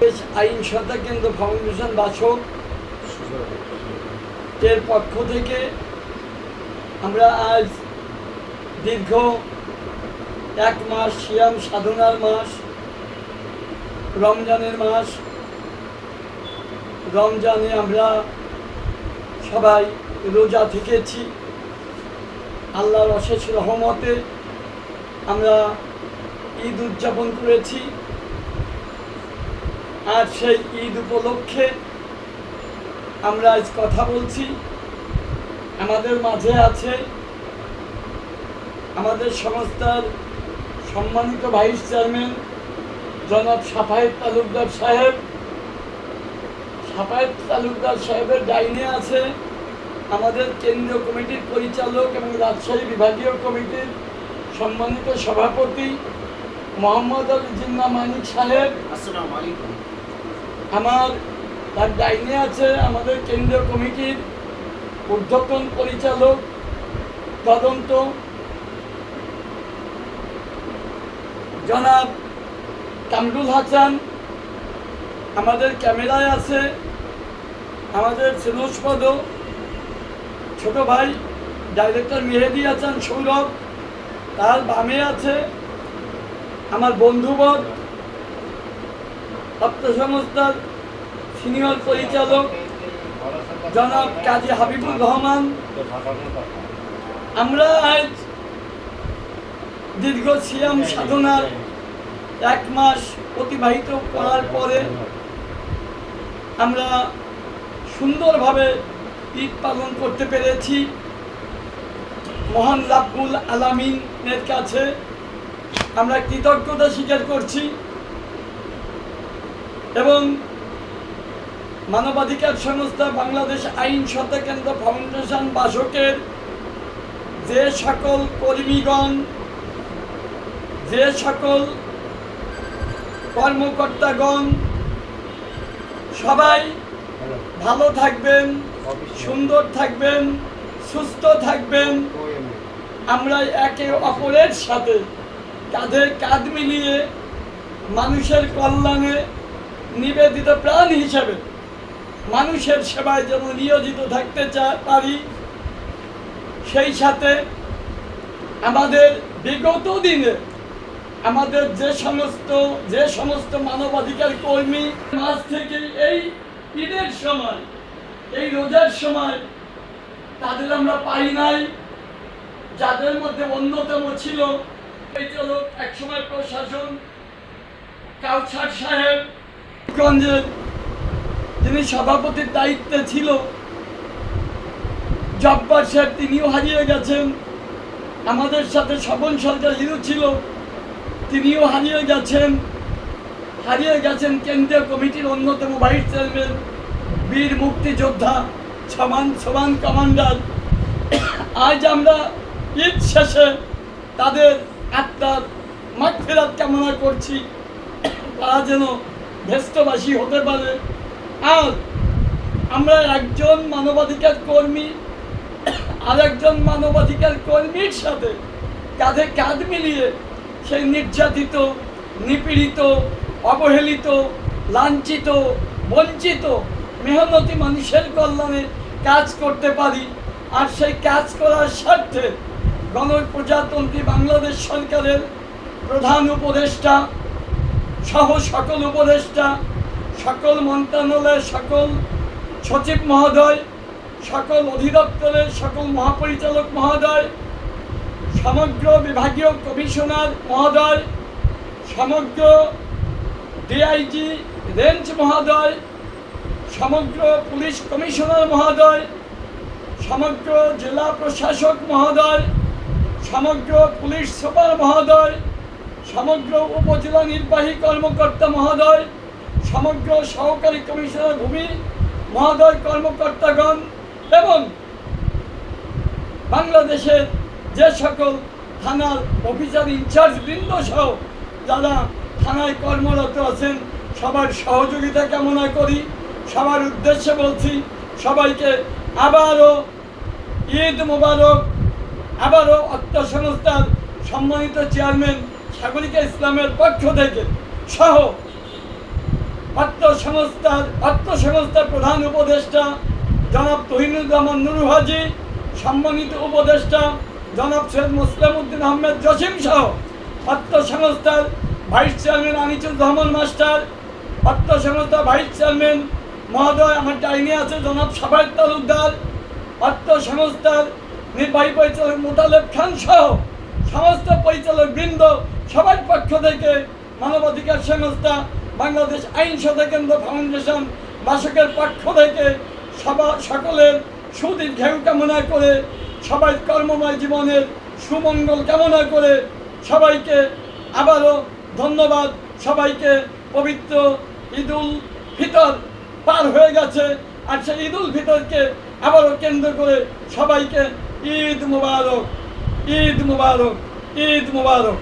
আইন সত্তা কেন্দ্র ফাউন্ডেশন বাসক এর পক্ষ থেকে আমরা আজ দীর্ঘ এক মাস সিয়াম সাধনার মাস, রমজানের মাস। রমজানে আমরা সবাই রোজা থেকেছি। আল্লাহর অশেষ রহমতে আমরা ঈদ উদযাপন করেছি। আর সেই ঈদ উপলক্ষে আমরা আজ কথা বলছি। আমাদের মাঝে আছে আমাদের সংস্থার সম্মানিত ভাইস চেয়ারম্যান জনাব সাফায়েত তালুকদার সাহেব। সাফায়েত তালুকদার সাহেবের ডাইনে আছে আমাদের কেন্দ্রীয় কমিটির পরিচালক এবং রাজশাহী বিভাগীয় কমিটির সম্মানিত সভাপতি মোহাম্মদ আলী জিন্না মানিক সাহেব। আসসালামু আলাইকুম। আমার তার ডাইনে আছে আমাদের কেন্দ্রীয় কমিটির ঊর্ধ্বতন পরিচালক তদন্ত। জনাব কামরুল হাসান আমাদের ক্যামেরায় আছে, আমাদের সিনোজপদ ছোট ভাই ডাইরেক্টর মেহেদি হাসান সৌরভ, তার বামে আছে আমার বন্ধুবর অর্থ সংস্থার সিনিয়র পরিচালক জনাব কাজী হাবিবুর রহমান। আমরা আজ দীর্ঘ সিয়াম সাধনার এক মাস অতিবাহিত করার পরে আমরা সুন্দরভাবে ঈদ পালন করতে পেরেছি। মহান রাব্বুল আলামিনের কাছে আমরা কৃতজ্ঞতা স্বীকার করছি। এবং মানবাধিকার সংস্থা বাংলাদেশ আইন সত্তা কেন্দ্র ফাউন্ডেশন বাসকের যে সকল কর্মীগণ যে সকল কর্মকর্তাগণ সবাই ভালো থাকবেন সুন্দর থাকবেন সুস্থ থাকবেন। আমরা একে অপরের সাথে কাঁধে কাঁধ মিলিয়ে মানুষের কল্যাণে নিবেদিত প্রাণ হিসেবে মানুষের সেবায় যেন নিয়োজিত থাকতে চা, পারি, সেই সাথে আমাদের বিগত দিনে আমাদের যে সমস্ত যে সমস্ত মানবাধিকার কর্মী মাস থেকে এই ঈদের সময়, এই রোজার সময় তাদের আমরা পাই নাই, যাদের মধ্যে অন্যতম ছিল। পরিচালক একসময় প্রশাসন, কাউছার সাহেব গঞ্জের যিনি সভাপতির দায়িত্বে ছিল, জব্বার সাহেব, তিনিও হারিয়ে গেছেন। আমাদের সাথে স্বপন সরকার হিরো ছিল, তিনিও হারিয়ে গেছেন। হারিয়ে গেছেন কেন্দ্রীয় কমিটির অন্যতম ভাইস চেয়ারম্যান, বীর মুক্তিযোদ্ধা, সমান সমান কমান্ডার। আজ আমরা ঈদ শেষে তাদের আত্মার মাগফেরাত কামনা করছি। তারা যেন ভেস্তবাসী হতে পারে। আর আমরা একজন মানবাধিকার কর্মী আর একজন মানবাধিকার কর্মীর সাথে কাঁধে কাঁধ মিলিয়ে সেই নির্যাতিত, নিপীড়িত, অবহেলিত, লাঞ্ছিত, বঞ্চিত, মেহনতি মানুষের কল্যাণে কাজ করতে পারি। আর সেই কাজ করার স্বার্থে গণপ্রজাতন্ত্রী বাংলাদেশ সরকারের প্রধান উপদেষ্টা সহ সকল উপদেষ্টা, সকল মন্ত্রণালয়ের সকল সচিব মহোদয়, সকল অধিদপ্তরের সকল মহাপরিচালক মহোদয়, সমগ্র বিভাগীয় কমিশনার মহোদয়, সমগ্র ডিআইজি রেঞ্জ মহোদয়, সমগ্র পুলিশ কমিশনার মহোদয়, সমগ্র জেলা প্রশাসক মহোদয়, সমগ্র পুলিশ সুপার মহোদয় সমগ্র উপজেলা নির্বাহী কর্মকর্তা মহোদয়, সমগ্র সহকারী কমিশনার ভূমি, মহোদয় কর্মকর্তাগণ এবং বাংলাদেশের যে সকল থানার অফিসার ইনচার্জ বৃন্দ সহ যারা থানায় কর্মরত আছেন, সবার সহযোগিতা কামনা করি। সবার উদ্দেশ্যে বলছি, সবাইকে আবারও ঈদ মোবারক, আবারও অর্থ সংস্থার সম্মানিত চেয়ারম্যান সাগরিকা ইসলামের পক্ষ থেকে সহ আত্মসংস্থার আত্মসংস্থার প্রধান উপদেষ্টা জনাব তহিনুর রহমান নুরু হাজি, সম্মানিত উপদেষ্টা জনাব সৈয়দ মুসলিম উদ্দিন আহমেদ জসিম সহ আত্মসংস্থার vice chairman Anisur Rahman master, আত্মসংস্থার vice chairman মহোদয়, আমার ডাইনি আছে জনাব সাফায়ত তালুকদার, আত্মসংস্থার নির্বাহী পরিচালক মোতালেব খান সহ সমস্ত পরিচালক বৃন্দ সবার পক্ষ থেকে মানবাধিকার সংস্থা, বাংলাদেশ আইন সদা কেন্দ্র ফাউন্ডেশন, বাসকের পক্ষ থেকে সবা, সকলের সুদীর্ঘায়ু কামনা করে, সবাই কর্মময় জীবনের সুমঙ্গল কামনা করে সবাইকে আবারও ধন্যবাদ। সবাইকে পবিত্র ঈদুল ফিতর পার হয়ে গেছে আর সেই ঈদুল ফিতরকে আবারও কেন্দ্র করে সবাইকে ঈদ মুবারক ঈদ মুবারক ঈদ মুবারক।